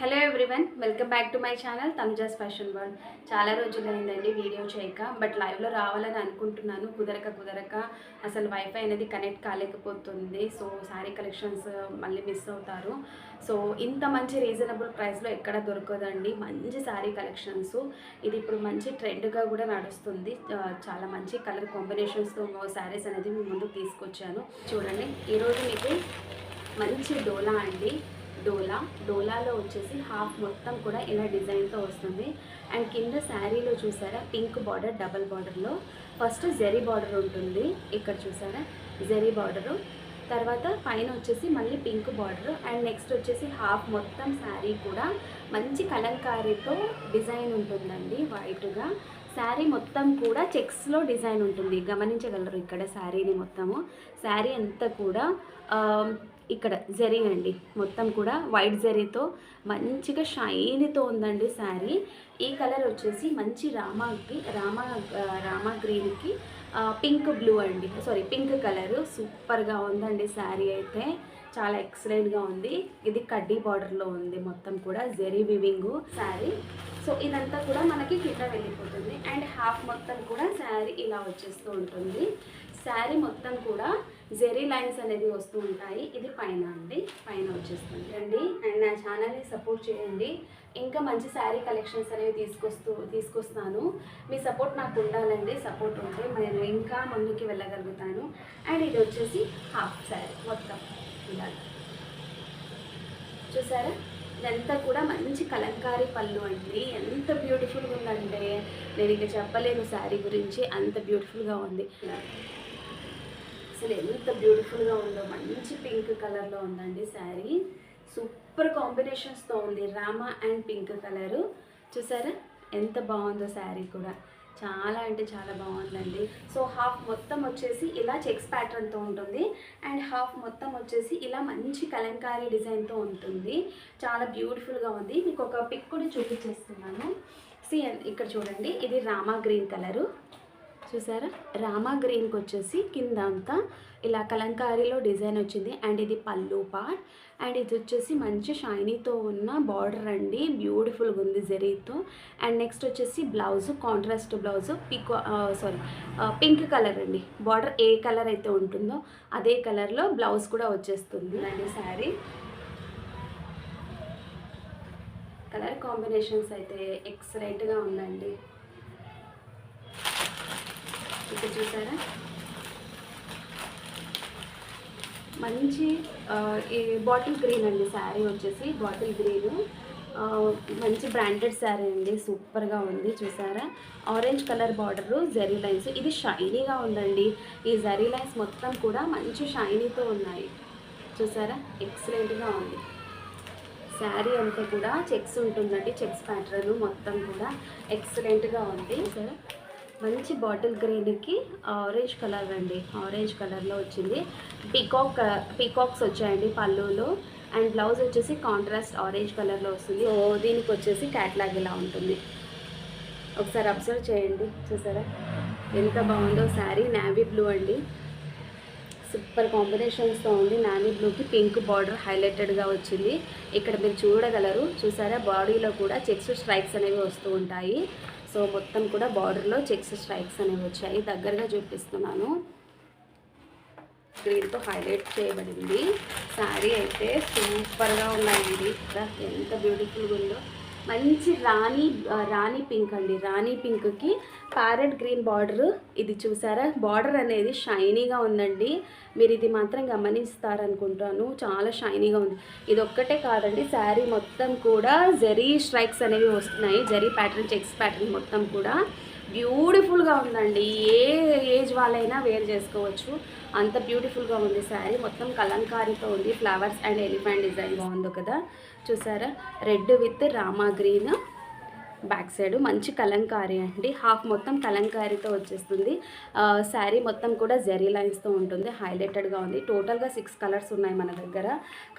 Hello everyone welcome back to my channel Tanuja's fashion world చాలా రోజులైందండి video చేయక but లైవ్లో రావాలని అనుకుంటున్నాను. కుదరక కుదరక అసలు వైఫై అనేది కనెక్ట్ కాలేకపోతుంది. సో శారీ కలెక్షన్స్ మళ్ళీ మిస్ అవుతారు. సో ఇంత మంచి రీజనబుల్ ప్రైస్లో ఎక్కడ దొరకదండి? మంచి శారీ కలెక్షన్స్ ఇది ఇప్పుడు మంచి ట్రెండ్గా కూడా నడుస్తుంది. చాలా మంచి కలర్ కాంబినేషన్స్తో శారీస్ అనేది మీ ముందుకు తీసుకొచ్చాను. చూడండి ఈరోజు మీకు మంచి డోలా అండి. డోలా. డోలాలో వచ్చేసి హాఫ్ మొత్తం కూడా ఇలా డిజైన్తో వస్తుంది. అండ్ కింద శారీలో చూసారా? పింక్ బార్డర్ డబల్ బార్డర్లో. ఫస్ట్ జెరీ బార్డర్ ఉంటుంది. ఇక్కడ చూసారా? జెరీ బార్డరు. తర్వాత పైన వచ్చేసి మళ్ళీ పింక్ బార్డర్. అండ్ నెక్స్ట్ వచ్చేసి హాఫ్ మొత్తం శారీ కూడా. మంచి కలంకారీతో డిజైన్ ఉంటుందండి వైట్గా. శారీ మొత్తం కూడా చెక్స్లో డిజైన్ ఉంటుంది. గమనించగలరు ఇక్కడ శారీని మొత్తము. శారీ అంతా కూడా ఇక్కడ జరీ అండి. మొత్తం కూడా వైట్ జరీతో మంచిగా షైనీతో ఉందండి శారీ. ఈ కలర్ వచ్చేసి మంచి రామాకి రామా రామా గ్రీన్కి పింక్ బ్లూ అండి. Sari pink colour. సూపర్గా ఉందండి శారీ అయితే. చాలా ఎక్సలెంట్గా ఉంది. ఇది కడ్డీ బార్డర్లో ఉంది మొత్తం కూడా జెరీ వివింగ్ శారీ సో ఇదంతా కూడా మనకి కింద వెళ్ళిపోతుంది. అండ్ హాఫ్ మొత్తం కూడా శారీ ఇలా వచ్చేస్తూ ఉంటుంది. శారీ మొత్తం కూడా జెరీ లైన్స్ అనేది వస్తూ ఉంటాయి. ఇది పైన అండి. పైన వచ్చేస్తుంది. అండి అండ్ నా ఛానల్ని సపోర్ట్ చేయండి. ఇంకా మంచి శారీ కలెక్షన్స్ అనేవి తీసుకొస్తూ తీసుకొస్తాను. మీ సపోర్ట్ నాకు ఉండాలండి. సపోర్ట్ ఉంటే నేను ఇంకా ముందుకి వెళ్ళగలుగుతాను. అండ్ ఇది వచ్చేసి హాఫ్ శారీ మొత్తం. ఇలా చూసారా? ఇదంతా కూడా మంచి కలంకారీ పళ్ళు అండి. ఎంత బ్యూటిఫుల్గా ఉందంటే నేను ఇంకా చెప్పలేను శారీ గురించి. అంత బ్యూటిఫుల్గా ఉంది. అసలు ఎంత బ్యూటిఫుల్గా ఉందో మంచి పింక్ కలర్లో ఉందండి శారీ. సూపర్ కాంబినేషన్స్తో ఉంది. రామా అండ్ పింక్ కలరు చూసారా? ఎంత బాగుందో శారీ కూడా. చాలా అంటే చాలా బాగుందండి. సో హాఫ్ మొత్తం వచ్చేసి ఇలా చెక్స్ ప్యాటర్న్తో ఉంటుంది. అండ్ హాఫ్ మొత్తం వచ్చేసి ఇలా మంచి కలంకారీ డిజైన్తో ఉంటుంది. చాలా బ్యూటిఫుల్గా ఉంది. మీకు ఒక పిక్ కూడా చూపించేస్తున్నాను. సి ఇక్కడ చూడండి. ఇది రామా గ్రీన్ కలరు. చూసారా? రామా గ్రీన్కి వచ్చేసి కింద అంతా ఇలా కలంకారీలో డిజైన్ వచ్చింది. అండ్ ఇది పళ్ళు పార్ట్. అండ్ ఇది వచ్చేసి మంచి షైనీతో ఉన్న బార్డర్ అండి. బ్యూటిఫుల్గా ఉంది జరీతో. అండ్ నెక్స్ట్ వచ్చేసి blouse contrast blouse picot sari pink colour అండి. బార్డర్ ఏ కలర్ అయితే ఉంటుందో అదే కలర్లో బ్లౌజ్ కూడా వచ్చేస్తుంది. అండి శారీ కలర్ కాంబినేషన్స్ అయితే ఎక్సలెంట్గా ఉందండి. ఇక్కడ చూసారా? మంచి ఈ బాటిల్ గ్రీన్ అండి శారీ వచ్చేసి బాటిల్ గ్రీన్. మంచి బ్రాండెడ్ శారీ అండి సూపర్గా ఉంది చూసారా? Orange colour border zari lines. ఇది షైనీగా ఉందండి. ఈ జరీ లైన్స్ మొత్తం కూడా మంచి షైనీతో ఉన్నాయి. చూసారా? ఎక్సలెంట్గా ఉంది. శారీ అంతా కూడా చెక్స్ ఉంటుందండి చెక్స్ ప్యాటర్న్ మొత్తం కూడా ఎక్సలెంట్గా ఉంది. సరే మంచి బాటిల్ గ్రీన్కి ఆరెంజ్ కలర్ అండి. ఆరెంజ్ కలర్లో వచ్చింది. పీకాక్ పీకాక్స్ వచ్చాయండి పళ్ళులో. అండ్ బ్లౌజ్ వచ్చేసి కాంట్రాస్ట్ ఆరెంజ్ కలర్లో వస్తుంది. సో దీనికి వచ్చేసి క్యాట్లాగ్ ఇలా ఉంటుంది. ఒకసారి అబ్జర్వ్ చేయండి. చూసారా? ఎంత బాగుందో శారీ. నావీ బ్లూ అండి. సూపర్ కాంబినేషన్స్తో ఉంది. నావీ బ్లూకి పింక్ బార్డర్ హైలైటెడ్గా వచ్చింది. ఇక్కడ మీరు చూడగలరు. చూసారా? బాడీలో కూడా చెక్స్ స్ట్రైక్స్ అనేవి వస్తూ ఉంటాయి. సో మొత్తం కూడా బార్డర్లో చెక్స్ స్ట్రైక్స్ అనేవి వచ్చాయి. దగ్గరగా చూపిస్తున్నాను. గ్రీన్తో హైలైట్ చేయబడింది. శారీ అయితే సూపర్గా ఉన్నాయండి ఎంత బ్యూటిఫుల్గా ఉందో. మంచి రాణి రాణి పింక్ అండి. రాణి పింక్కి ప్యారెట్ గ్రీన్ బార్డర్ ఇది చూసారా? బార్డర్ అనేది షైనీగా ఉందండి. మీరు ఇది మాత్రం గమనిస్తారనుకుంటాను. చాలా షైనీగా ఉంది. ఇది ఒక్కటే కాదండి శారీ మొత్తం కూడా జరీ స్ట్రైక్స్ అనేవి వస్తున్నాయి. జరీ ప్యాటర్న్ చెక్స్ ప్యాటర్న్ మొత్తం కూడా. బ్యూటిఫుల్గా ఉందండి. ఏ ఏజ్ వాళ్ళైనా వేర్ చేసుకోవచ్చు. అంత బ్యూటిఫుల్గా ఉంది శారీ. మొత్తం కలంకారీతో ఉంది. ఫ్లవర్స్ అండ్ ఎలిఫెంట్ డిజైన్ బాగుందో కదా. చూసారా? Red with rama green. Back side మంచి కలంకారీ అండి. హాఫ్ మొత్తం కలంకారీతో వచ్చేస్తుంది. శారీ మొత్తం కూడా జెరీ లైన్స్తో ఉంటుంది. హైలైటెడ్గా ఉంది. టోటల్గా సిక్స్ కలర్స్ ఉన్నాయి మన దగ్గర.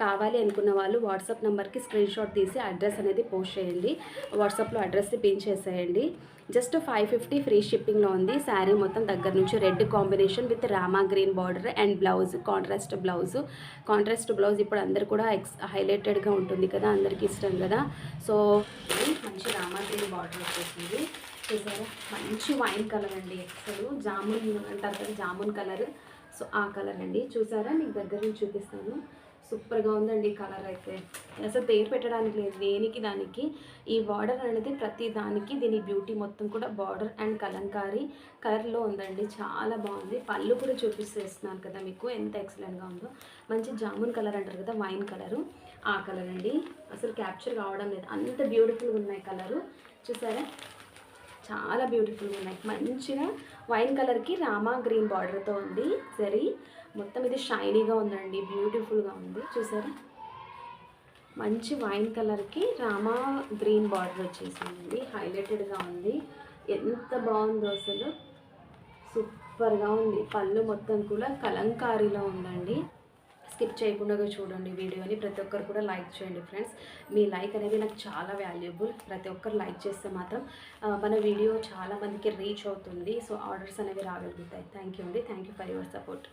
కావాలి అనుకున్న వాళ్ళు వాట్సాప్ నెంబర్కి స్క్రీన్ షాట్ తీసి అడ్రస్ అనేది పోస్ట్ చేయండి. వాట్సాప్లో అడ్రస్ని పిన్ చేసేయండి జస్ట్ ఫైవ్ ఫిఫ్టీ ఫ్రీ షిప్పింగ్లో ఉంది. శారీ మొత్తం దగ్గర నుంచి red combination with rama green border and blouse contrast blouse. Contrast blouse ఇప్పుడు అందరు కూడా ఎక్స్ హైలైటెడ్గా ఉంటుంది కదా అందరికీ ఇష్టం కదా. సో మంచి రామా గ్రీన్ బార్డర్ వచ్చేసింది. చూసారా? మంచి వైన్ కలర్ అండి అసలు. జామున్ అంటారు కదా జామున్ కలర్. సో ఆ కలర్ అండి. చూసారా? మీకు దగ్గర నుంచి చూపిస్తాను. సూపర్గా ఉందండి కలర్ అయితే. అసలు పేరు పెట్టడానికి లేదు దేనికి దానికి. ఈ బార్డర్ అనేది ప్రతి దానికి దీని బ్యూటీ మొత్తం కూడా బార్డర్ అండ్ కలంకారీ కలర్లో ఉందండి. చాలా బాగుంది. పళ్ళు కూడా చూపిస్తేస్తున్నాను కదా మీకు ఎంత ఎక్సలెంట్గా ఉందో. మంచి జామున్ కలర్ అంటారు కదా వైన్ కలరు. ఆ కలర్ అండి. అసలు క్యాప్చర్ కావడం లేదు. అంత బ్యూటిఫుల్గా ఉన్నాయి కలరు. చూసారా? చాలా బ్యూటిఫుల్గా ఉన్నాయి. మంచిగా వైన్ కలర్కి రామా గ్రీన్ బార్డర్తో ఉంది సరే మొత్తం ఇది షైనీగా ఉందండి బ్యూటిఫుల్గా ఉంది. చూసారా? మంచి వైన్ కలర్కి రామా గ్రీన్ బార్డర్ వచ్చేసిందండి. హైలైటెడ్గా ఉంది. ఎంత బాగుందో అసలు. సూపర్గా ఉంది. పళ్ళు మొత్తం కూడా కలంకారీలో ఉందండి. స్కిప్ చేయకుండా చూడండి వీడియోని. ప్రతి ఒక్కరు కూడా లైక్ చేయండి ఫ్రెండ్స్ మీ లైక్ అనేది నాకు చాలా వాల్యుబుల్ ప్రతి ఒక్కరు లైక్ చేస్తే మాత్రం మన వీడియో చాలా మందికి రీచ్ అవుతుంది. సో ఆర్డర్స్ అనేవి రాగలుగుతాయి. థ్యాంక్ యూ అండి. Thank you for your support